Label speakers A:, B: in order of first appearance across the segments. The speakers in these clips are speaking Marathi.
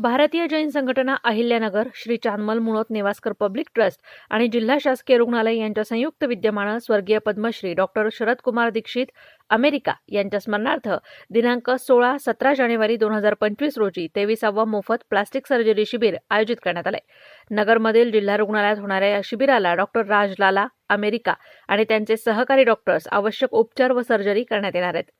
A: भारतीय जैन संघटना अहिल्यानगर श्री चांदमल मुळोत नेवासकर पब्लिक ट्रस्ट आणि जिल्हा शासकीय रुग्णालय यांच्या संयुक्त विद्यमानं स्वर्गीय पद्मश्री डॉक्टर शरदकुमार दीक्षित अमेरिका यांच्या स्मरणार्थ दिनांक सोळा सतरा जानेवारी दोन हजार पंचवीस रोजी तेविसावं मोफत प्लास्टिक सर्जरी शिबिर आयोजित करण्यात आलंय. नगरमधील जिल्हा रुग्णालयात होणाऱ्या या शिबिराला डॉक्टर राज लाला अमेरिका आणि त्यांचे सहकारी डॉक्टर्स आवश्यक उपचार व सर्जरी करण्यात येणार आहेत.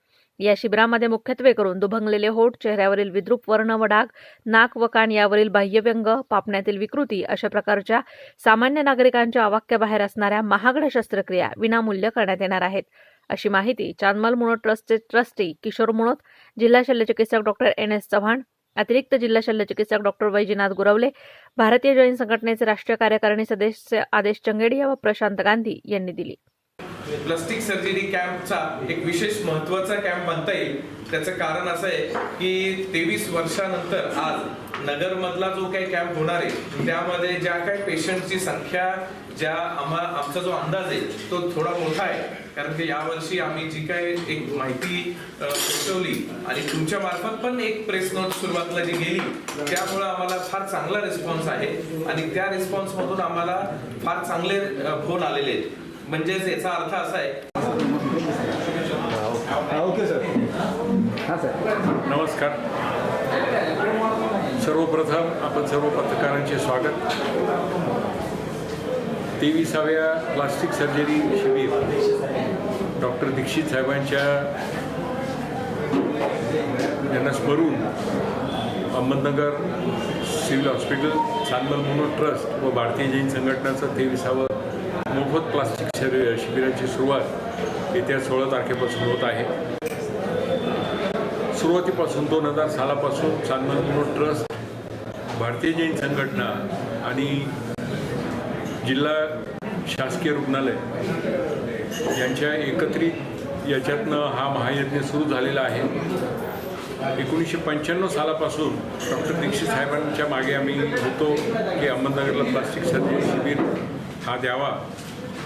A: या शिबिरामध्ये मुख्यत्वे करून दुभंगलेले होठ चेहऱ्यावरील विद्रूप वर्ण व डाग नाक व कान यावरील बाह्यव्यंग पापण्यातील विकृती अशा प्रकारच्या सामान्य नागरिकांच्या अवाक्याबाहेर असणाऱ्या महागड्या शस्त्रक्रिया विनामूल्य करण्यात येणार आहेत. अशी माहिती चांदमल मुणोत ट्रस्टचे ट्रस्टी किशोर मुणोत जिल्हा शल्यचिकित्सक डॉक्टर एन एस चव्हाण अतिरिक्त जिल्हा शल्यचिकित्सक डॉक्टर वैजीनाथ गुरवले भारतीय जैन संघटनेचे राष्ट्रीय कार्यकारिणी सदस्य आदेश चंगेडिया व प्रशांत गांधी यांनी दिली.
B: प्लास्टिक सर्जरी कॅम्पचा एक विशेष महत्त्वाचा कॅम्प म्हणता येईल. त्याचं कारण असं आहे की तेवीस वर्षानंतर आज नगरमधला जो काही कॅम्प होणार आहे त्यामध्ये ज्या काही पेशंटची संख्या ज्या आम्हा आमचा जो अंदाज आहे तो थोडा मोठा आहे. कारण की यावर्षी आम्ही जी काही एक माहिती अ, पोहोचवली आणि तुमच्या मार्फत पण एक प्रेस नोट सुरुवातीला जी गेली त्यामुळे आम्हाला फार चांगला रिस्पॉन्स आहे आणि त्या रिस्पॉन्स मधून आम्हाला फार चांगले फोन आलेले आहेत. म्हणजेच याचा अर्थ असा आहे.
C: Okay sir. हां सर.
D: नमस्कार. सर्वप्रथम आपण सर्व पत्रकारांचे स्वागत. तेविसाव्या प्लास्टिक सर्जरी शिबिर डॉक्टर दीक्षित साहेबांच्या यांना स्मरून Ahmednagar civil hospital Chandmal Munot trust व भारतीय जैन संघटनाचं तेविसावं मोफत प्लास्टिक शरी शिबिराची सुरुवात येत्या सोळा तारखेपासून होत आहे. सुरुवातीपासून दोन हजार सालापासून चांदमल ट्रस्ट भारतीय जैन संघटना आणि जिल्हा शासकीय रुग्णालय यांच्या एकत्रित याच्यातनं हा महायज्ञ सुरू झालेला आहे. एकोणीसशे पंच्याण्णव सालापासून डॉक्टर दीक्षित साहेबांच्या मागे आम्ही होतो की अहमदनगरला प्लास्टिक सर्जरी शिबिर हा द्यावा.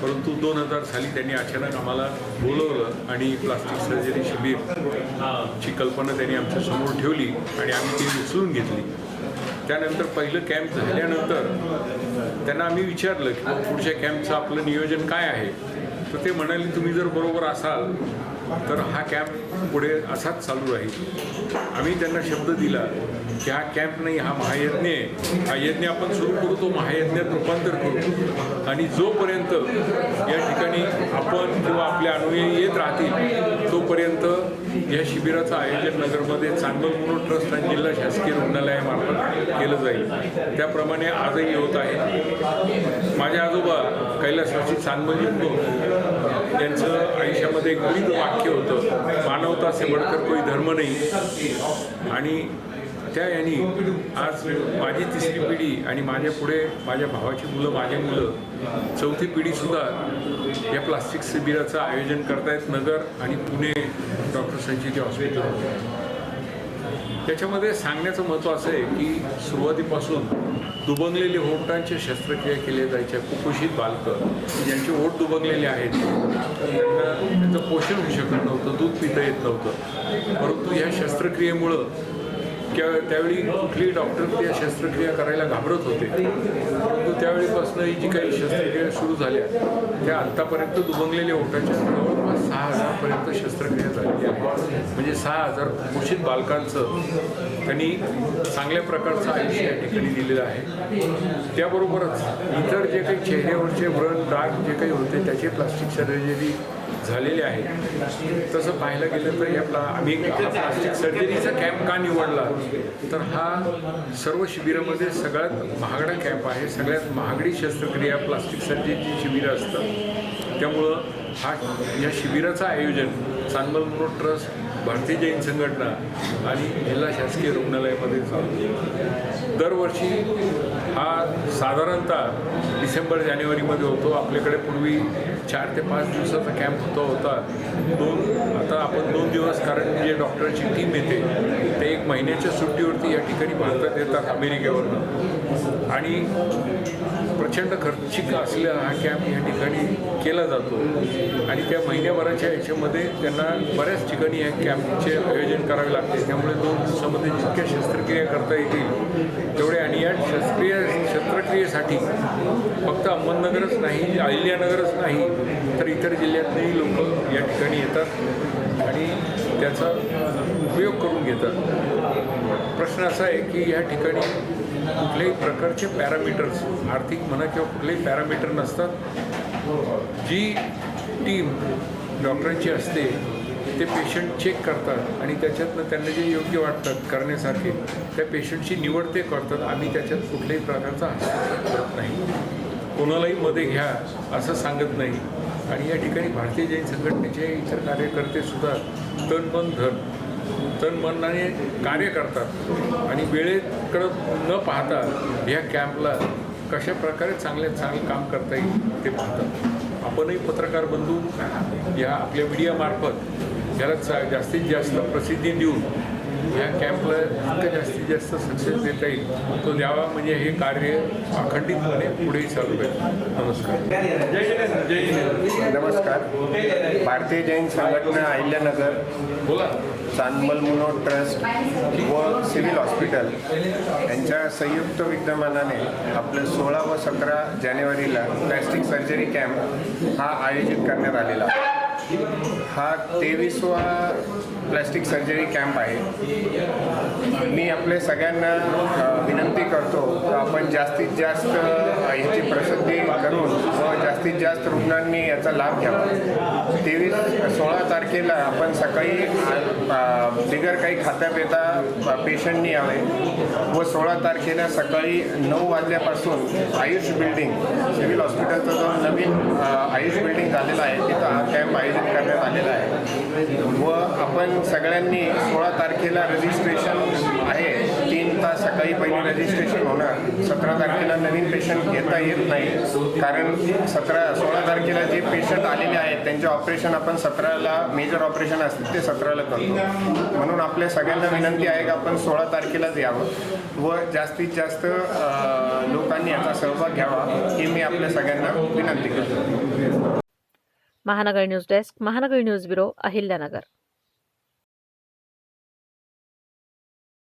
D: परंतु दोन हजार साली त्यांनी अचानक आम्हाला बोलवलं आणि प्लास्टिक सर्जरी शिबिर ची कल्पना त्यांनी आमच्यासमोर ठेवली आणि आम्ही ती उचलून घेतली. त्यानंतर पहिलं कॅम्प झाल्यानंतर त्यांना आम्ही विचारलं की पुढच्या कॅम्पचं आपलं नियोजन काय आहे? तर ते म्हणाले तुम्ही जर बरोबर असाल तर हा कॅम्प पुढे असाच चालू राहील. आम्ही त्यांना शब्द दिला की हा कॅम्प नाही हा महायज्ञ आहे. हा यज्ञ आपण सुरू करू तो महायज्ञात रूपांतर करू. आणि जोपर्यंत या ठिकाणी आपण किंवा आपल्या अनुयायी या शिबिराचं आयोजन नगरमध्ये चांगलं म्हणून ट्रस्ट आणि जिल्हा शासकीय रुग्णालयामार्फत केलं जाईल. त्याप्रमाणे आजही होत आहे. माझे आजोबा कैलासवासी चांदमली त्यांचं आयुष्यामध्ये एक गरीब वाक्य होतं मानवता से बढ़कर कोई धर्म नाही. आणि त्या यांनी आज माझी तिसरी पिढी आणि माझ्या पुढे माझ्या भावाची मुलं माझी मुलं चौथी पिढीसुद्धा या प्लास्टिक शिबिराचं आयोजन करतायत नगर आणि पुणे डॉक्टर संचिती हॉस्पिटल. त्याच्यामध्ये सांगण्याचं महत्त्व असं आहे की सुरुवातीपासून दुबंगलेले होटांच्या शस्त्रक्रिया केल्या जायच्या कुपोषित बालकं ज्यांचे ओट दुबंगलेले आहेत त्यांना त्यांचं पोषण होऊ शकत नव्हतं दूध पिता येत नव्हतं. परंतु ह्या शस्त्रक्रियेमुळं त्यावेळी कुठलीही डॉक्टर त्या शस्त्रक्रिया करायला घाबरत होते. परंतु त्यावेळीपासून ही जी काही शस्त्रक्रिया सुरू झाल्या त्या आत्तापर्यंत दुबंगलेल्या ओटाच्या जवळपास सहा हजारपर्यंत शस्त्रक्रिया झालेली आहे म्हणजे सहा हजार कुपोषित बालकांचं त्यांनी चांगल्या प्रकारचं आयुष्य या ठिकाणी दिलेलं आहे. त्याबरोबरच इतर जे काही चेहऱ्यावरचे व्रण डाग जे काही होते त्याचे प्लास्टिक सर्जरी झालेले आहे तसं पाहायला गेलं तर आपला आम्ही प्लास्टिक सर्जरीचा कॅम्प का निवडला? तर हा सर्व शिबिरामध्ये सगळ्यात महागडा कॅम्प आहे. सगळ्यात महागडी शस्त्रक्रिया प्लास्टिक सर्जरीची शिबिरं असतात. त्यामुळं हा या शिबिराचं आयोजन चांदमल ट्रस्ट भारतीय जैन संघटना आणि जिल्हा शासकीय रुग्णालयामध्ये चालू दरवर्षी हा साधारणतः डिसेंबर जानेवारीमध्ये होतो. आपल्याकडे पूर्वी चार ते पाच दिवसाचा कॅम्प होता होता. दोन आता आपण दोन दिवस कारण जे डॉक्टरची टीम येते ते एक महिन्याच्या सुट्टीवरती या ठिकाणी भारतात येतात अमेरिकेवरनं आणि प्रचंड खर्चिक असलेला हा कॅम्प या ठिकाणी केला जातो. आणि त्या महिन्याभराच्या याच्यामध्ये त्यांना बऱ्याच ठिकाणी या कॅम्पचे आयोजन करावे लागते. त्यामुळे दोन दिवसामध्ये जितक्या शस्त्रक्रिया करता येतील तेवढे आणि या शस्त्रिय शस्त्रक्रियेसाठी फक्त अहमदनगरच नाही अहिल्यानगरच नाही तर इतर जिल्ह्यातही लोक या ठिकाणी येतात आणि त्याचा उपयोग करून घेतात. प्रश्न असा आहे की या ठिकाणी कुठल्याही प्रकारचे पॅरामीटर्स आर्थिक म्हणा किंवा कुठलेही पॅरामीटर नसतात. जी टीम डॉक्टरांची असते ते पेशंट चेक करतात आणि त्याच्यातनं त्यांना जे योग्य वाटतात करण्यासारखे त्या पेशंटची निवड ते करतात. आम्ही त्याच्यात कुठल्याही प्रकारचा हस्तक्षेप करत नाही. कोणालाही मध्ये घ्या असं सांगत नाही. आणि या ठिकाणी भारतीय जैन संघटनेचे इतर कार्यकर्तेसुद्धा तन मन धन तन मनाने कार्य करतात. आणि वेळेकडं न पाहता ह्या कॅम्पला कशा प्रकारे चांगले चांगलं काम करता येईल ते पाहतात. आपणही पत्रकार बंधू या आपल्या मीडियामार्फत याला चा जास्तीत जास्त प्रसिद्धी देऊन ह्या कॅम्पला जितकं जास्तीत जास्त सक्सेस देता येईल. तो द्यावा म्हणजे हे कार्य अखंडितपणे पुढेही चालू आहे नमस्कार.
E: नमस्कार. भारतीय जैन संघटना अहिल्यानगर
D: बोला.
E: चांदमल मुनो ट्रस्ट व सिव्हिल हॉस्पिटल यांच्या संयुक्त विद्यमानाने आपलं सोळा व सतरा जानेवारीला प्लॅस्टिक सर्जरी कॅम्प हा आयोजित करण्यात आलेला. हा तेवीसवा प्लॅस्टिक सर्जरी कॅम्प आहे. आपले सगळ्यांना विनंती करतो आपण जास्तीत जास्त अ, ह्याची प्रसिद्धी करून व जास्तीत जास्त रुग्णांनी याचा लाभ घ्यावा. तेवीस सोळा तारखेला आपण सकाळी बिगर काही खाता पिता पेशंटनी यावे व सोळा तारखेला सकाळी नऊ वाजल्यापासून आयुष बिल्डिंग सिव्हिल हॉस्पिटलचा जो नवीन आयुष बिल्डिंग झालेला आहे तिथं हा कॅम्प आयोजित करण्यात आलेला आहे. व आपण सगळ्यांनी सोळा तारखेला रजिस्ट्रेशन आहे पहिले रजिस्ट्रेशन होणार. सतरा तारखेला नवीन पेशंट घेता येत नाही. कारण सतरा सोळा तारखेला जे पेशंट आलेले आहेत त्यांचे ऑपरेशन आपण सतराला मेजर ऑपरेशन असतील ते सतराला करतो. म्हणून आपल्या सगळ्यांना विनंती आहे की आपण सोळा तारखेलाच यावं व जास्तीत जास्त लोकांनी याचा सहभाग घ्यावा हे मी आपल्या सगळ्यांना विनंती करतो.
A: Mahanagar news desk Mahanagar news bureau Ahilyanagar.